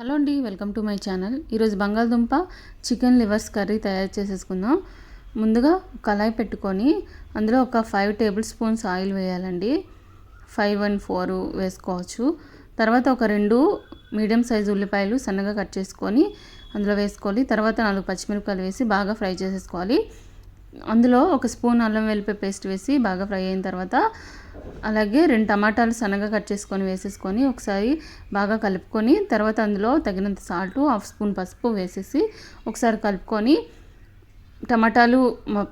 Hello అండి welcome to my channel. ఈరోజు బంగాళదుంప చికెన్ లివర్స్ కర్రీ తయారు చేసేసుకుందాం. ముందుగా కళాయి పెట్టుకొని అందులో ఒక ఫైవ్ టేబుల్ స్పూన్స్ ఆయిల్ వేయాలండి. ఫైవ్ అండ్ ఫోర్ వేసుకోవచ్చు. తర్వాత ఒక రెండు మీడియం సైజు ఉల్లిపాయలు సన్నగా కట్ చేసుకొని అందులో వేసుకోవాలి. తర్వాత నాలుగు పచ్చిమిరపకాయలు వేసి బాగా ఫ్రై చేసేసుకోవాలి. అందులో ఒక స్పూన్ అల్లం వెల్లిపాయ పేస్ట్ వేసి బాగా ఫ్రై అయిన తర్వాత అలాగే రెండు టమాటాలు సన్నగా కట్ చేసుకొని వేసేసుకొని ఒకసారి బాగా కలుపుకొని తర్వాత అందులో తగినంత సాల్ట్ హాఫ్ స్పూన్ పసుపు వేసేసి ఒకసారి కలుపుకొని టమాటాలు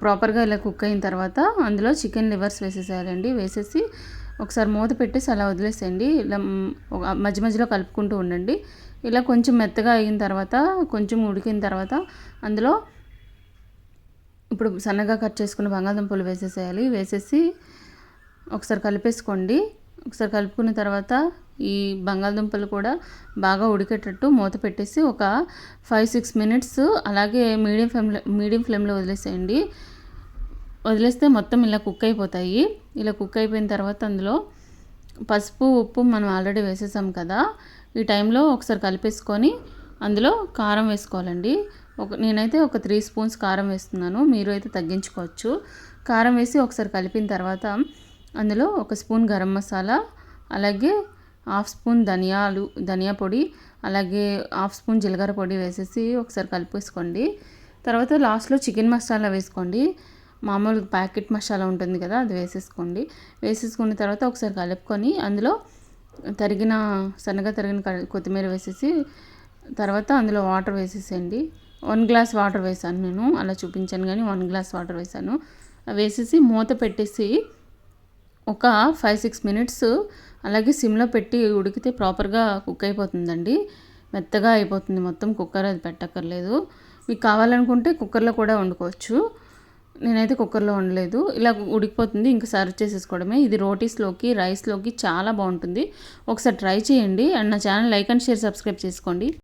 ప్రాపర్గా ఇలా కుక్ అయిన తర్వాత అందులో చికెన్ లివర్స్ వేసేసేయాలండి. వేసేసి ఒకసారి మూత పెట్టేసి అలా వదిలేసేయండి. ఇలా మధ్య మధ్యలో కలుపుకుంటూ ఉండండి. ఇలా కొంచెం మెత్తగా అయిన తర్వాత కొంచెం ఉడికిన తర్వాత అందులో ఇప్పుడు సన్నగా కట్ చేసుకున్న బంగాళదుంపలు వేసేసేయాలి. వేసేసి ఒకసారి కలిపేసుకోండి. ఒకసారి కలుపుకున్న తర్వాత ఈ బంగాళదుంపలు కూడా బాగా ఉడికేటట్టు మూత పెట్టేసి ఒక ఫైవ్ సిక్స్ మినిట్స్ అలాగే మీడియం ఫ్లేమ్లో మీడియం ఫ్లేమ్లో వదిలేసేయండి. వదిలేస్తే మొత్తం ఇలా కుక్ అయిపోతాయి. ఇలా కుక్ అయిపోయిన తర్వాత అందులో పసుపు ఉప్పు మనం ఆల్రెడీ వేసేసాం కదా. ఈ టైంలో ఒకసారి కలిపేసుకొని అందులో కారం వేసుకోవాలండి. ఒక నేనైతే ఒక త్రీ స్పూన్స్ కారం వేస్తున్నాను. మీరు అయితే తగ్గించుకోవచ్చు. కారం వేసి ఒకసారి కలిపిన తర్వాత అందులో ఒక స్పూన్ గరం మసాలా అలాగే హాఫ్ స్పూన్ ధనియాలు ధనియా పొడి అలాగే హాఫ్ స్పూన్ జీలకర్ర పొడి వేసేసి ఒకసారి కలిపేసుకోండి. తర్వాత లాస్ట్లో చికెన్ మసాలా వేసుకోండి. మామూలు ప్యాకెట్ మసాలా ఉంటుంది కదా అది వేసేసుకోండి. వేసేసుకున్న తర్వాత ఒకసారి కలుపుకొని అందులో తరిగిన సన్నగా తరిగిన కొత్తిమీర వేసేసి తర్వాత అందులో వాటర్ వేసేసేయండి. వన్ గ్లాస్ వాటర్ వేసాను నేను. అలా చూపించాను కానీ వన్ గ్లాస్ వాటర్ వేసాను. వేసేసి మూత పెట్టేసి ఒక ఫైవ్ సిక్స్ మినిట్స్ అలాగే సిమ్లో పెట్టి ఉడికితే ప్రాపర్గా కుక్ అయిపోతుందండి. మెత్తగా అయిపోతుంది మొత్తం. కుక్కర్ అది పెట్టక్కర్లేదు. మీకు కావాలనుకుంటే కుక్కర్లో కూడా వండుకోవచ్చు. నేనైతే కుక్కర్లో వండలేదు. ఇలా ఉడికిపోతుంది. ఇంకా సర్వ్ చేసేసుకోవడమే. ఇది రోటీస్లోకి రైస్లోకి చాలా బాగుంటుంది. ఒకసారి ట్రై చేయండి. అండ్ నా channel like and share subscribe చేసుకోండి.